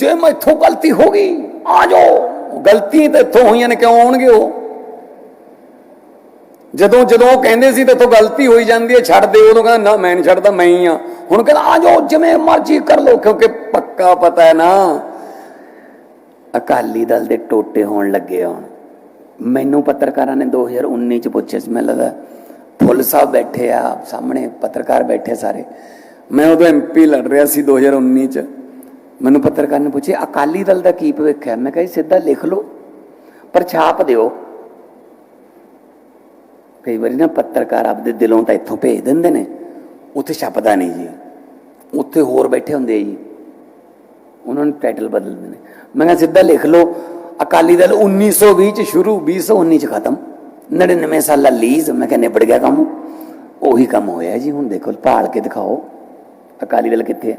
ਜੇ ਮੈਥੋਂ ਗਲਤੀ ਹੋ ਗਈ, ਆ ਜਾਓ। ਗਲਤੀ ਤੇ ਇੱਥੋਂ ਹੋਈਆਂ ਨੇ, ਕਿਉਂ ਆਉਣਗੇ ਉਹ? ਜਦੋਂ ਜਦੋਂ ਉਹ ਕਹਿੰਦੇ ਸੀ ਤੇ ਤੋਂ ਗਲਤੀ ਹੋਈ ਜਾਂਦੀ ਹੈ, ਛੱਡ ਦੇ ਉਦੋਂ ਕਹਿੰਦਾ, ਨਾ, ਮੈਂ ਨਹੀਂ ਛੱਡਦਾ, ਮੈਂ ਹੀ ਆ। ਹੁਣ ਕਹਿੰਦਾ, ਆ ਜਾਓ, ਜਿਵੇਂ ਮਰਜ਼ੀ ਕਰ ਲਓ, ਕਿਉਂਕਿ ਪੱਕਾ ਪਤਾ ਹੈ ਨਾ, ਅਕਾਲੀ ਦਲ ਦੇ ਟੋਟੇ ਹੋਣ ਲੱਗੇ ਹੁਣ। ਮੈਨੂੰ ਪੱਤਰਕਾਰਾਂ ਨੇ 2019 ਚ ਪੁੱਛਿਆ ਸੀ। ਮੈਨੂੰ ਲੱਗਾ ਫੁੱਲ ਸਾਹਿਬ ਬੈਠੇ ਆ ਸਾਹਮਣੇ ਪੱਤਰਕਾਰ ਬੈਠੇ ਸਾਰੇ। ਮੈਂ ਉਦੋਂ ਐਮਪੀ ਲੜ ਰਿਹਾ ਸੀ 2019 ਚ। ਮੈਨੂੰ ਪੱਤਰਕਾਰ ਨੇ ਪੁੱਛਿਆ, ਅਕਾਲੀ ਦਲ ਦਾ ਕੀ ਭਵਿੱਖ ਹੈ? ਮੈਂ ਕਿਹਾ ਜੀ, ਸਿੱਧਾ ਲਿਖ ਲਓ, ਪਰ ਛਾਪ ਦਿਓ। ਕਈ ਵਾਰੀ ਨਾ ਪੱਤਰਕਾਰ ਆਪਦੇ ਦਿਲੋਂ ਤਾਂ ਇੱਥੋਂ ਭੇਜ ਦਿੰਦੇ ਨੇ, ਉੱਥੇ ਛਪਦਾ ਨਹੀਂ ਜੀ। ਉੱਥੇ ਹੋਰ ਬੈਠੇ ਹੁੰਦੇ ਆ ਜੀ। ਉਹਨਾਂ ਨੂੰ ਟਾਈਟਲ ਬਦਲ ਦਿੰਦੇ ਨੇ। ਮੈਂ ਕਿਹਾ, ਸਿੱਧਾ ਲਿਖ ਲਓ, ਅਕਾਲੀ ਦਲ 1920 ਚ ਸ਼ੁਰੂ 2019 ਚ ਖਤਮ। 99 ਸਾਲਾ ਲੀਜ਼ ਮੈਂ ਕਿਹਾ ਨਿਬੜ ਗਿਆ ਕੰਮ। ਉਹੀ ਕੰਮ ਹੋਇਆ ਜੀ, ਹੁਣ ਦੇਖੋ, ਭਾਲ ਕੇ ਦਿਖਾਓ। ਅਕਾਲੀ ਦਲ ਕਿੱਥੇ ਹੈ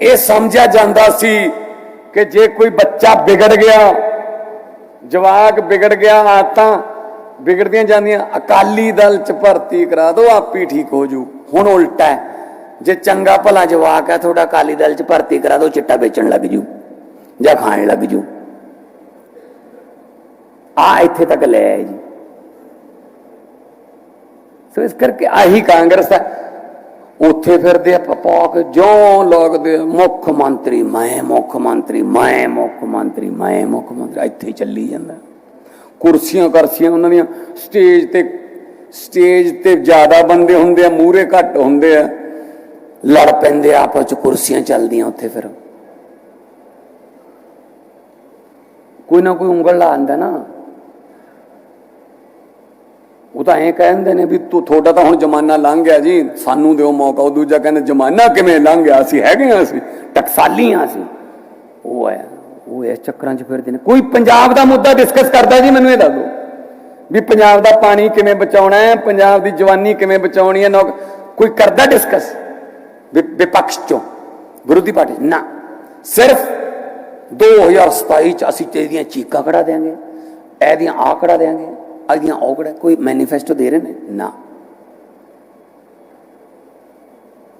ਇਹ ਸਮਝਿਆ ਜਾਂਦਾ ਸੀ ਕਿ ਜੇ ਕੋਈ ਬੱਚਾ ਵਿਗੜ ਗਿਆ ਜਵਾਕ ਵਿਗੜ ਗਿਆ ਆਤਾਂ ਵਿਗੜਦੀਆਂ ਜਾਂਦੀਆਂ ਅਕਾਲੀ ਦਲ ਚ ਭਰਤੀ ਕਰਾ ਦਿਓ ਆਪੀ ਠੀਕ ਹੋ ਜੂ ਹੁਣ ਉਲਟਾ ਹੈ ਜੇ ਚੰਗਾ ਭਲਾ ਜਵਾਕ ਹੈ ਤੁਹਾਡਾ ਅਕਾਲੀ ਦਲ ਚ ਭਰਤੀ ਕਰਾ ਦਿਓ ਚਿੱਟਾ ਵੇਚਣ ਲੱਗ ਜੂ ਜਾਂ ਖਾਣ ਲੱਗ ਜੂ ਆ ਇੱਥੇ ਤੱਕ ਲੈ ਆਏ ਜੀ ਸੋ ਇਸ ਕਰਕੇ ਆਹੀ ਕਾਂਗਰਸ ਹੈ ਉੱਥੇ ਫਿਰਦੇ ਆ ਪਪਾਕ ਜਿਉਂ ਲੱਗਦੇ ਮੁੱਖ ਮੰਤਰੀ, ਮੈਂ ਮੁੱਖ ਮੰਤਰੀ, ਮੈਂ ਮੁੱਖ ਮੰਤਰੀ, ਮੈਂ ਮੁੱਖ ਮੰਤਰੀ, ਇੱਥੇ ਚੱਲੀ ਜਾਂਦਾ। ਕੁਰਸੀਆਂ ਕਰਸੀਆਂ ਉਹਨਾਂ ਦੀਆਂ, ਸਟੇਜ ਤੇ ਸਟੇਜ ਤੇ ਜ਼ਿਆਦਾ ਬੰਦੇ ਹੁੰਦੇ ਆ ਮੂਰੇ ਘੱਟ ਹੁੰਦੇ ਆ, ਲੜ ਪੈਂਦੇ ਆ, ਆਪਸ ਚ ਕੁਰਸੀਆਂ ਚੱਲਦੀਆਂ ਉੱਥੇ ਫਿਰ। ਕੋਈ ਨਾ ਕੋਈ ਉਂਗਲ ਲਾ ਆਂਦਾ ਨਾ। ਉਹ ਤਾਂ ਐਂ ਕਹਿੰਦੇ ਨੇ ਵੀ ਤੂੰ, ਤੁਹਾਡਾ ਤਾਂ ਹੁਣ ਜ਼ਮਾਨਾ ਲੰਘ ਗਿਆ ਜੀ। ਸਾਨੂੰ ਦਿਓ ਮੌਕਾ। ਉਹ ਦੂਜਾ ਕਹਿੰਦਾ, ਜ਼ਮਾਨਾ ਕਿਵੇਂ ਲੰਘ ਗਿਆ? ਅਸੀਂ ਹੈਗੇ ਆ ਅਸੀਂ, ਟਕਸਾਲੀ ਆ ਅਸੀਂ। ਉਹ ਆਇਆ ਉਹ ਇਸ ਚੱਕਰਾਂ 'ਚ ਫਿਰਦੇ ਨੇ। ਕੋਈ ਪੰਜਾਬ ਦਾ ਮੁੱਦਾ ਡਿਸਕਸ ਕਰਦਾ ਜੀ, ਮੈਨੂੰ ਇਹ ਦੱਸ ਦਿਓ। ਵੀ ਪੰਜਾਬ ਦਾ ਪਾਣੀ ਕਿਵੇਂ ਬਚਾਉਣਾ ਹੈ, ਪੰਜਾਬ ਦੀ ਜਵਾਨੀ ਕਿਵੇਂ ਬਚਾਉਣੀ ਹੈ, ਨੌਕ ਕੋਈ ਕਰਦਾ ਡਿਸਕਸ ਵਿਪਕਸ਼ ਚੋਂ। ਵਿਰੋਧੀ ਪਾਰਟੀ ਨਾ। ਸਿਰਫ 2027 ਚ ਅਸੀਂ ਤੇਰੀਆਂ ਚੀਕਾਂ ਕਢਾ ਦੇਾਂਗੇ ਇਹਦੀਆਂ ਆ ਕਢਾ ਦੇਾਂਗੇ ਇਹਦੀਆਂ ਉਹ ਕਢਾ ਕੋਈ ਮੈਨੀਫੈਸਟੋ ਦੇ ਰਹੇ ਨੇ? ਨਾ।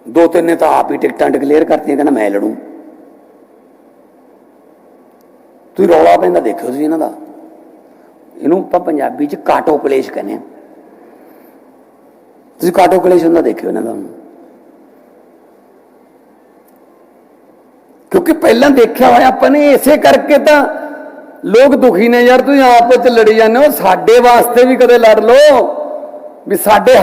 ਦੋ ਤਿੰਨ ਨੇ ਤਾਂ ਆਪ ਹੀ ਟਿਕਟਾਂ ਡਿਕਲੇਅਰ ਕਰਤੀਆਂ, ਕਹਿੰਦਾ ਮੈਂ ਲੜੂ। ਤੁਸੀਂ ਰੌਲਾ ਪੈਂਦਾ ਦੇਖਿਓ ਤੁਸੀਂ ਇਹਨਾਂ ਦਾ। ਇਹਨੂੰ ਆਪਾਂ ਪੰਜਾਬੀ ਚ ਕਾਟੋ ਕਲੇਸ਼ ਕਹਿੰਦੇ ਆ। ਤੁਸੀਂ ਕਾਟੋ ਕਲੇਸ਼ ਹੁੰਦਾ ਦੇਖਿਓ ਇਹਨਾਂ ਦਾ। ਹੁਣ। ਕਿਉਂਕਿ ਪਹਿਲਾਂ ਦੇਖਿਆ ਹੋਇਆ ਆਪਾਂ ਨੇ, ਇਸੇ ਕਰਕੇ ਤਾਂ ਲੋਕ ਦੁਖੀ ਨੇ ਯਾਰ, ਤੁਸੀਂ ਆਪਸ ਚ ਲੜੀ ਜਾਂਦੇ ਹੋ। ਸਾਡੇ ਵਾਸਤੇ ਵੀ ਕਦੇ ਲੜ ਲਓ। ਵੀ ਸਾਡੇ